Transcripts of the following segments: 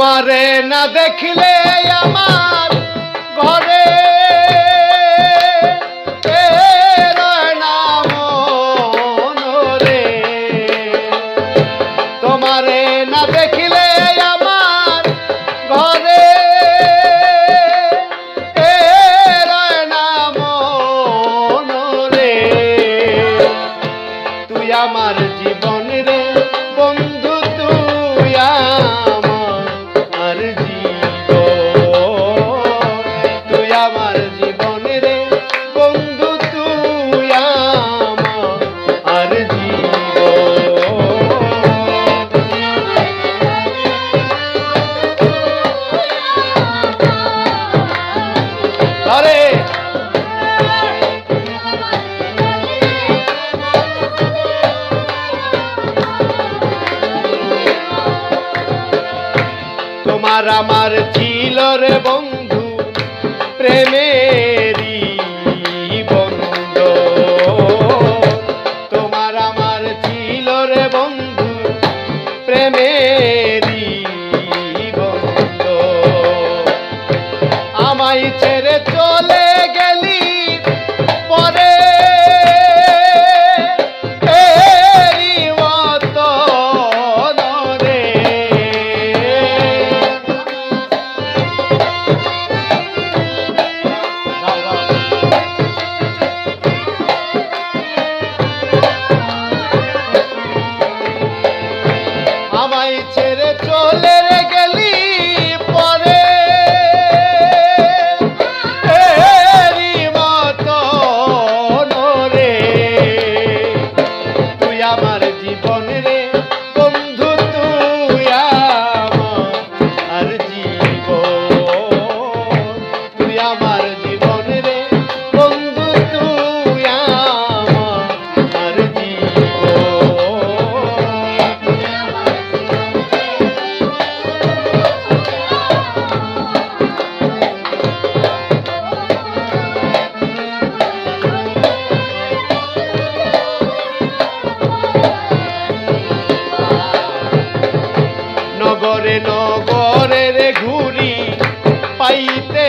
তোমারে না দেখলে আমার ঘরে তোমারে না দেখলে আমার ঘরে তোমার আমার ছিল রে বন্ধু প্রেমে নগরে নগরে রে ঘুরি পাইতে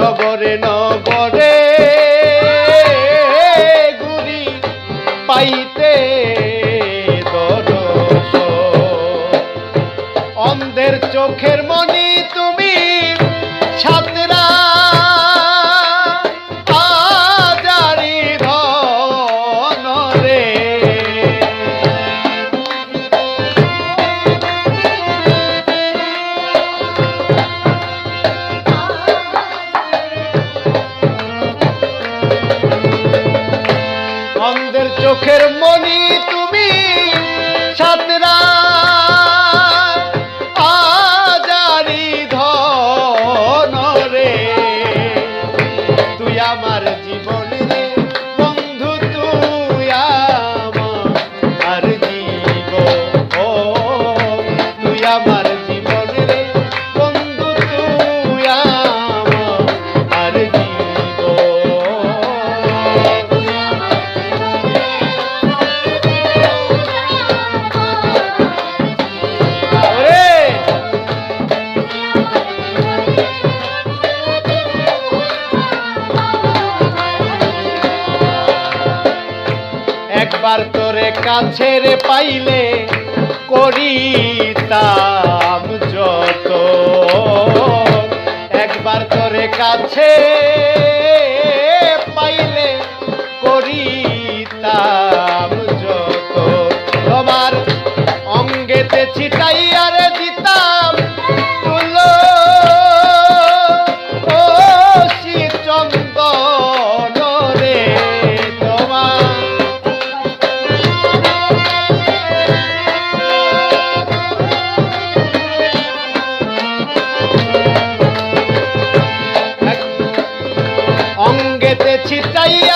নগরে নগরে ঘুরি পাইতে একবার তোরে রে পাইলে করিতাম যত। একবার তোরে কাছে গেতে চিতাইয়া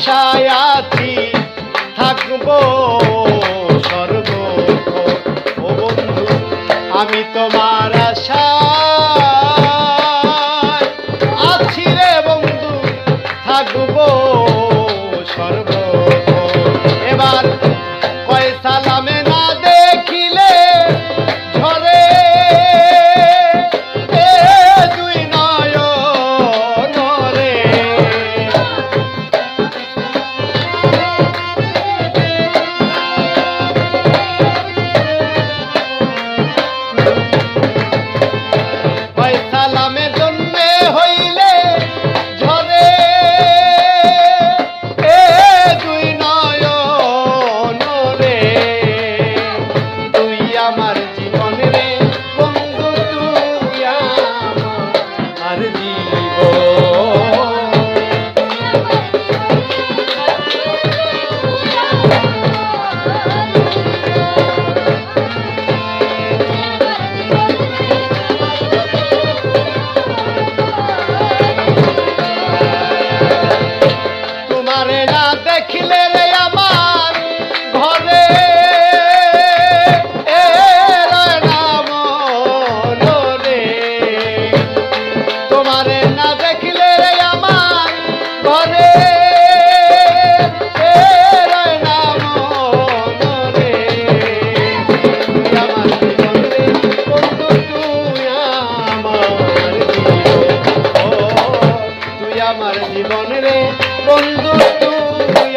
আশায় আছি থাকব সর্ব ও বন্ধু আমি তোমার আশা আছি রে। यार जी আমার জীবন রে বন্ধু তুই